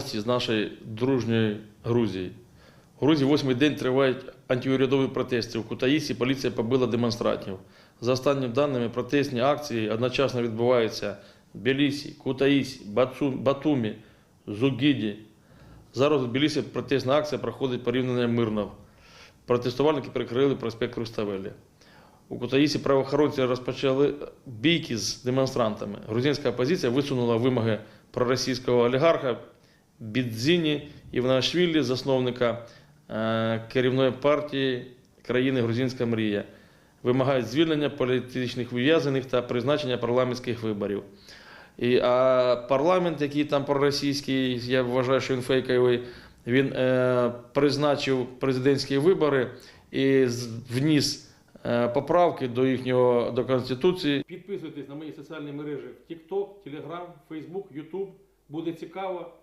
з нашої дружньої Грузії. У Грузії восьмий день тривають антиурядові протести. У Кутаїсі поліція побила демонстрантів. За останніми даними, протестні акції одночасно відбуваються в Білісі, Кутаїсі, Батумі, Зугіді. Зараз у Білісі протестна акція проходить порівняно мирно. Протестувальники перекрили проспект Руставелі. У Кутаїсі правоохоронці розпочали бійки з демонстрантами. Грузинська опозиція висунула вимоги проросійського олігарха Бідзіні Івнашвілі, засновника е, керівної партії країни Грузинська мрія. Вимагають звільнення політичних ув'язнених та призначення парламентських виборів. І, а парламент, який там проросійський, я вважаю, що він фейковий, він е, призначив президентські вибори і вніс е, поправки до їхнього до Конституції. Підписуйтесь на мої соціальні мережі TikTok, Telegram, Facebook, YouTube. Буде цікаво.